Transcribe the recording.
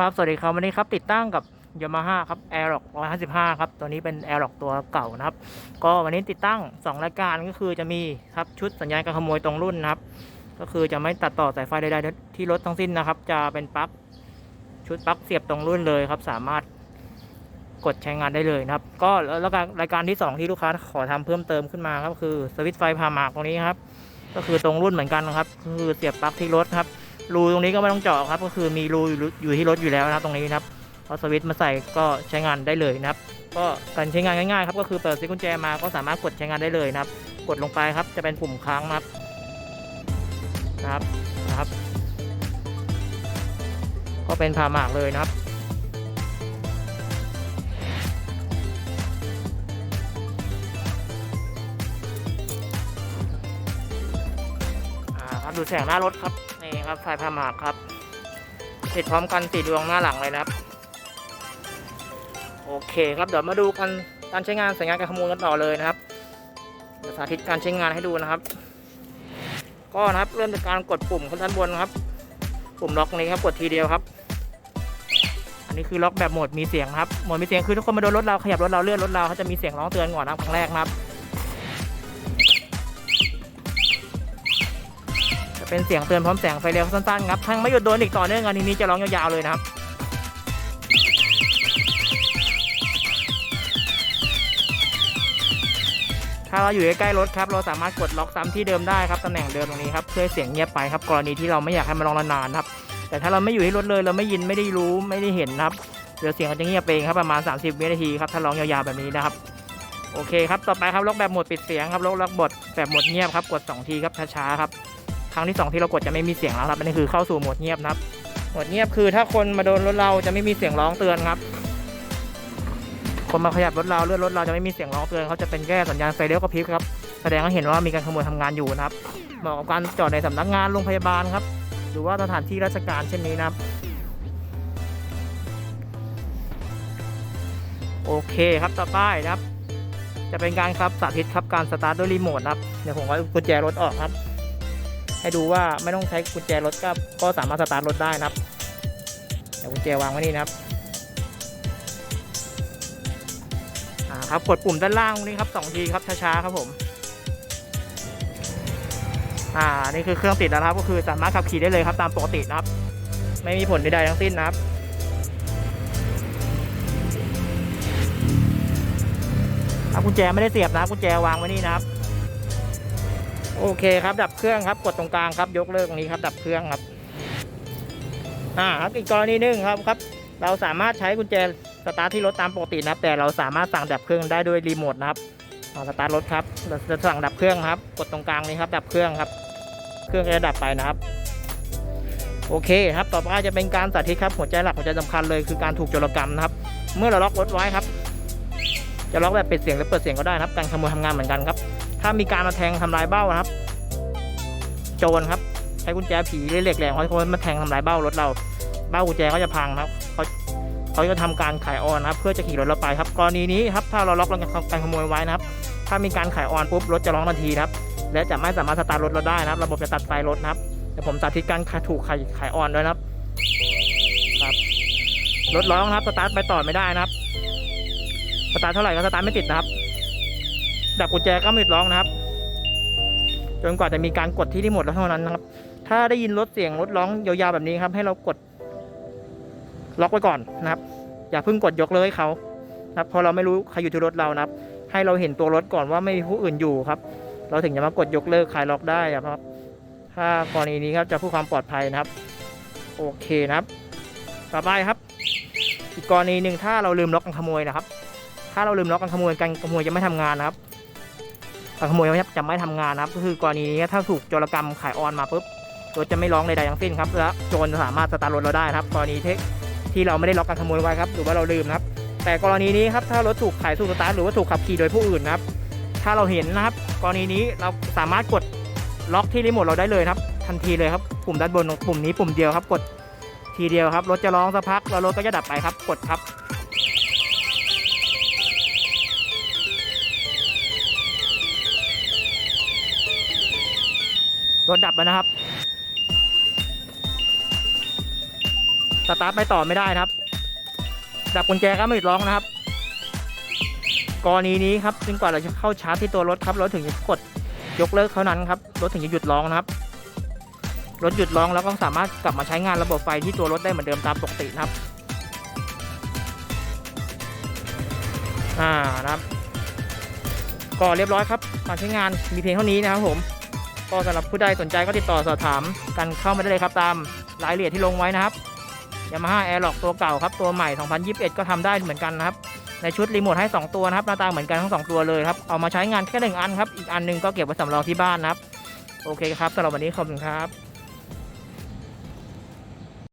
ครับ สวัสดีครับ วันนี้ครับติดตั้งกับ Yamaha ครับ Aerox 155 ครับ ตัวนี้เป็น Aerox ตัวเก่านะครับ ก็วันนี้ติดตั้ง 2 รายการก็คือจะมีครับชุดสัญญาณการขโมยตรงรุ่นนะครับ ก็คือจะไม่ตัดต่อสายไฟใดๆที่รถทั้งสิ้นนะครับ จะเป็นปลั๊กชุดปลั๊กเสียบตรงรุ่นเลยครับ สามารถกดใช้งานได้เลยนะครับ ก็แล้วก็รรายการที่ 2 ที่ลูกค้าขอทำเพิ่มเติมขึ้นมาครับคือสวิตช์ไฟพามากตรงนี้ครับ ก็คือตรงรุ่นเหมือนกันนะครับ คือเสียบปลั๊กที่รถครับ รูตรงนี้ก็ไม่ต้องเจาะครับ ก็คือมีรูอยู่ที่รถอยู่แล้วนะครับ ตรงนี้นะครับเอาสวิตช์มาใส่ก็ใช้งานได้เลยนะครับ ก็การใช้งานง่ายๆครับก็คือเปิดซิกุญแจมาก็สามารถกดใช้งานได้เลยนะครับ กดลงไปครับจะเป็นปุ่มค้างนะครับนะครับนะครับ ก็เป็นผ่าหมากเลยนะครับอ่าครับดูแสงหน้ารถครับ ครับไฟพาหมากครับติดพร้อมกันสี่ดวงหน้าหลังเลยนะครับ โอเคครับเดี๋ยวมาดูกันการใช้งานสัญญาณการขโมยกันต่อเลยนะครับเดี๋ยวสาธิตการใช้งานให้ดูนะครับ ก็นะครับเริ่มจากการกดปุ่มข้างด้านบนนะครับ ปุ่มล็อกนี้ครับกดทีเดียวครับ อันนี้คือล็อกแบบโหมดมีเสียงครับโหมดมีเสียงคือทุกคนมาโดนรถเราขยับรถเราเลื่อนรถเราเขาจะมีเสียงร้องเตือนก่อนนะครับครั้งแรกนะครับ เป็นเสียงเตือนพร้อมแสงไฟเลี้ยวสั้นๆครับทั้งไม่หยุดโดนอีกต่อเนื่องอันนี้จะร้องยาวๆเลยนะครับถ้าเราอยู่ใกล้ๆรถครับเราสามารถกดล็อกซ้ำที่เดิมได้ครับตำแหน่งเดิมตรงนี้ครับเพื่อเสียงเงียบไปครับกรณีที่เราไม่อยากให้มันร้องนานๆครับแต่ถ้าเราไม่อยู่ที่รถเลยเราไม่ยินไม่ได้รู้ไม่ได้เห็นนะครับเดี๋ยวเสียงก็จะเงียบเองครับประมาณ 30วินาทีครับถ้าร้องยาวๆแบบนี้นะครับโอเคครับต่อไปครับล็อกแบบหมดปิดเสียงครับล็อกล็อกบทแบบหมดเงียบครับกดสองทีครับช้าๆครับ ครั้งที่ 2 ที่เรากดจะไม่มีเสียงแล้วครับอันนี้คือเข้าสู่โหมดเงียบนะครับโหมดเงียบคือถ้าคนมาโดนรถเราจะไม่มีเสียงร้องเตือนครับ คนมาขยับรถเราเลื่อนรถเราจะไม่มีเสียงร้องเตือนเขาจะเป็นแค่สัญญาณไฟเลี้ยวกระพริบครับแสดงให้เห็นว่ามีการขโมยทำงานอยู่นะครับเหมาะกับการจอดในสำนักงานโรงพยาบาลครับ หรือว่าสถานที่ราชการเช่นนี้นะครับโอเคครับต่อไปนะครับ จะเป็นการครับสาธิตครับการสตาร์ทด้วยรีโมทครับเดี๋ยวผมเอากุญแจรถออกครับ ให้ดูว่าไม่ต้องใช้กุญแจรถก็ก็สามารถสตาร์ทรถได้นะครับเดี๋ยวกุญแจวางไว้นี่นะครับอ่าครับกดปุ่มด้านล่างตรงนี้ครับสองทีครับช้าๆครับผมอ่านี่คือเครื่องติดแล้วนะครับ ก็คือสามารถขับขี่ได้เลยครับ ตามปกตินะครับ ไม่มีผลใดๆทั้งสิ้นนะครับถ้ากุญแจไม่ได้เสียบนะกุญแจวางไว้นี่นะครับ โอเคครับ ดับเครื่องครับ กดตรงกลางครับ ยกเลิกตรงนี้ครับ ดับเครื่องครับ อ่าครับอีกกรณีหนึ่งครับครับ เราสามารถใช้กุญแจสตาร์ทที่รถตามปกตินะครับ แต่เราสามารถสั่งดับเครื่องได้ด้วยรีโมทนะครับสตาร์ทรถครับเราจะสั่งดับเครื่องครับ กดตรงกลางนี้ครับ ดับเครื่องครับ เครื่องจะดับไปนะครับ โอเคครับ ต่อไปจะเป็นการสาธิตครับ หัวใจหลักหัวใจสำคัญเลยคือการถูกโจรกรรมนะครับ เมื่อเราล็อกรถไว้ครับ จะล็อกแบบปิดเสียงหรือเปิดเสียงก็ได้นะครับ การขโมยทำงานเหมือนกันครับ ถ้ามีการมาแทงทำลายเบ้านะครับ โจรครับ ใช้กุญแจผีเหล็กแหลมเขาจะมาแทงทำลายเบ้ารถเรา เบ้ากุญแจก็จะพังครับเขาเขาจะทำการขายออนนะครับ เพื่อจะขี่รถเราไปครับ กรณีนี้ครับถ้าเราล็อกการขโมยไว้นะครับ ถ้ามีการขายออนปุ๊บรถจะร้องทันทีครับ และจะไม่สามารถสตาร์ทรถเราได้นะครับ ระบบจะตัดไฟรถนะครับเดี๋ยวผมสาธิตการถูกขายขายออนด้วยนะครับครับรถร้องครับสตาร์ทไปต่อไม่ได้นะครับสตาร์ทเท่าไหร่ก็สตาร์ทไม่ติดนะครับ ดับกุญแจก็ไม่ติดร้องนะครับ จนกว่าจะมีการกดที่รีโมทแล้วเท่านั้นนะครับ ถ้าได้ยินรถเสียงรถร้องยาวๆแบบนี้ครับ ให้เรากด ล็อกไว้ก่อนนะครับ อย่าเพิ่งกดยกเลยเขานะครับเพราะเราไม่รู้ใครอยู่ที่รถเรานะครับ ให้เราเห็นตัวรถก่อนว่าไม่มีผู้อื่นอยู่ครับ เราถึงจะมากดยกเลิกคลายล็อกได้ครับ ถ้ากรณีนี้ครับจะเพื่อความปลอดภัยนะครับ โอเคนะครับ ต่อไปครับ อีกกรณีหนึ่งถ้าเราลืมล็อกการขโมยนะครับ ถ้าเราลืมล็อกการขโมยการขโมยจะไม่ทำงานนะครับ ขโมยจะไม่ทำงานนะครับ ก็คือกรณีนี้ถ้าถูกโจรกรรมขายออนมาปุ๊บรถจะไม่ร้องใดๆทั้งสิ้นครับและโจรจะสามารถสตาร์ทรถเราได้นะครับ กรณีที่ที่เราไม่ได้ล็อกการขโมยไว้ครับหรือว่าเราลืมนะครับแต่กรณีนี้ครับถ้ารถถูกขายสู่สตาร์ทหรือว่าถูกขับขี่โดยผู้อื่นนะครับ ถ้าเราเห็นนะครับ กรณีนี้เราสามารถกดล็อกที่รีโมทเราได้เลยครับ ทันทีเลยครับปุ่มด้านบนปุ่มนี้ปุ่มเดียวครับ กดทีเดียวครับรถจะร้องสักพักแล้วรถก็จะดับไปครับกดครับ รถดับแล้วนะครับ สตาร์ทไปต่อไม่ได้นะครับ ดับกุญแจก็ไม่หยุดร้องนะครับ กรณีนี้ครับจนกว่าเราจะเข้าชาร์จที่ตัวรถครับ รถถึงจะกดยกเลิกเท่านั้นครับ รถถึงจะหยุดร้องนะครับ รถหยุดร้องแล้วก็สามารถกลับมาใช้งานระบบไฟที่ตัวรถได้เหมือนเดิมตามปกตินะครับ อ่านะครับ ก็เรียบร้อยครับการใช้งานมีเพียงเท่านี้นะครับผม ก็สำหรับผู้ใดสนใจก็ติดต่อสอบถามกันเข้ามาได้เลยครับตามรายละเอียดที่ลงไว้นะครับ Yamaha Airlock ตัวเก่าครับตัวใหม่ 2021 ก็ทำได้เหมือนกันนะครับในชุดรีโมทให้ 2 ตัวนะครับหน้าตาเหมือนกันทั้ง 2 ตัวเลยครับเอามาใช้งานแค่หนึ่งอันครับอีกอันหนึงก็เก็บไว้สำรองที่บ้านนะครับโอเคครับสำหรับวันนี้ขอบคุณครับ